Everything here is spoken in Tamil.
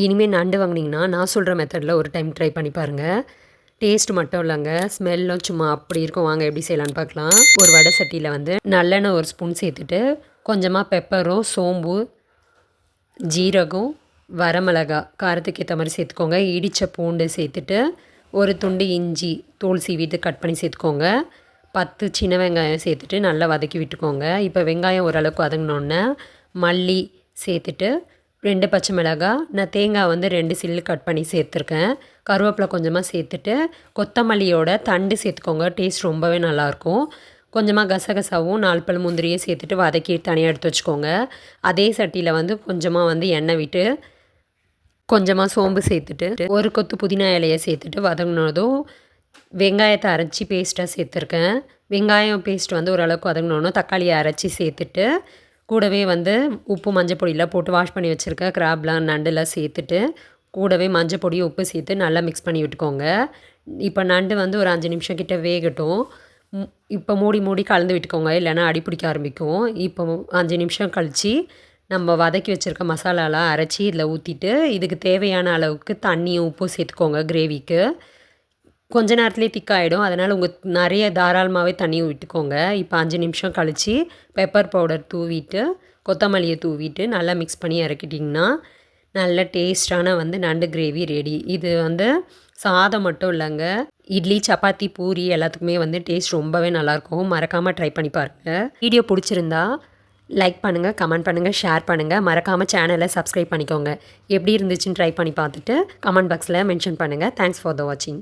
இனிமேல் நண்டு வாங்கினீங்கன்னா நான் சொல்கிற மெத்தடில் ஒரு டைம் ட்ரை பண்ணி பாருங்கள் டேஸ்ட் மட்டும் இல்லைங்க. ஸ்மெல்லும் சும்மா அப்படி இருக்கும். வாங்க எப்படி செய்யலான்னு பார்க்கலாம். ஒரு வடை சட்டியில் வந்து நல்லெண்ணெய் ஒரு ஸ்பூன் சேர்த்துட்டு கொஞ்சமாக பெப்பரும் சோம்பு ஜீரகம் வரமிளகா காரத்துக்கு ஏற்ற மாதிரி சேர்த்துக்கோங்க. இடித்த பூண்டு சேர்த்துட்டு ஒரு துண்டு இஞ்சி தோல் சீவிட்டு கட் பண்ணி சேர்த்துக்கோங்க. பத்து சின்ன வெங்காயம் சேர்த்துட்டு நல்லா வதக்கி விட்டுக்கோங்க. இப்போ வெங்காயம் ஓரளவுக்கு வதங்கினோன்னே மல்லி சேர்த்துட்டு ரெண்டு பச்சை மிளகாய் நான் தேங்காய் வந்து ரெண்டு சில்லு கட் பண்ணி சேர்த்துருக்கேன். கருவேப்பிலை கொஞ்சமாக சேர்த்துட்டு கொத்தமல்லியோட தண்டு சேர்த்துக்கோங்க. டேஸ்ட் ரொம்பவே நல்லாயிருக்கும். கொஞ்சமாக கசகசாவும் நாலு பல் முந்திரியை சேர்த்துட்டு வதக்கி தனியாக எடுத்து வச்சுக்கோங்க. அதே சட்டியில் வந்து கொஞ்சமாக வந்து எண்ணெய் விட்டு கொஞ்சமாக சோம்பு சேர்த்துட்டு ஒரு கொத்து புதினா இலையை சேர்த்துட்டு வதங்கினதும் வெங்காயத்தை அரைச்சி பேஸ்ட்டாக சேர்த்துருக்கேன். வெங்காயம் பேஸ்ட் வந்து ஓரளவுக்கு வதங்கினோன்னா தக்காளியை அரைச்சி சேர்த்துட்டு கூடவே வந்து உப்பு மஞ்சள் பொடியெலாம் போட்டு வாஷ் பண்ணி வச்சுருக்க கிராப்லாம் நண்டுலாம் சேர்த்துட்டு கூடவே மஞ்சள் பொடி உப்பு சேர்த்து நல்லா மிக்ஸ் பண்ணி விட்டுக்கோங்க. இப்போ நண்டு வந்து ஒரு அஞ்சு நிமிஷம் கிட்ட வேகட்டும். இப்போ மூடி மூடி கலந்து விட்டுக்கோங்க. இல்லைன்னா அடி பிடிக்க ஆரம்பிக்கும். இப்போ அஞ்சு நிமிஷம் கழித்து நம்ம வதக்கி வச்சுருக்க மசாலாலாம் அரைச்சி இதில் ஊற்றிட்டு இதுக்கு தேவையான அளவுக்கு தண்ணியும் உப்பும் சேர்த்துக்கோங்க கிரேவிக்கு கொஞ்ச நேரத்துலேயே திக்காயிடும் அதனால் உங்கள் நிறைய தாராளமாகவே தண்ணியை விட்டுக்கோங்க. இப்போ அஞ்சு நிமிஷம் கழித்து பெப்பர் பவுடர் தூவிட்டு கொத்தமல்லியை தூவிட்டு நல்லா மிக்ஸ் பண்ணி இறக்கிட்டிங்கன்னா நல்ல டேஸ்டான வந்து நண்டு கிரேவி ரெடி இது வந்து சாதம் மட்டும் இல்லைங்க. இட்லி சப்பாத்தி பூரி எல்லாத்துக்குமே வந்து டேஸ்ட் ரொம்பவே நல்லாயிருக்கும். மறக்காமல் ட்ரை பண்ணி பாருங்கள் வீடியோ பிடிச்சிருந்தா லைக் பண்ணுங்கள் கமெண்ட் பண்ணுங்கள் ஷேர் பண்ணுங்கள் மறக்காமல் சேனலை சப்ஸ்கிரைப் பண்ணிக்கோங்க. எப்படி இருந்துச்சுன்னு ட்ரை பண்ணி பார்த்துட்டு கமெண்ட் பாக்ஸில் மென்ஷன் பண்ணுங்கள் தேங்க்ஸ் ஃபார் த வாட்சிங்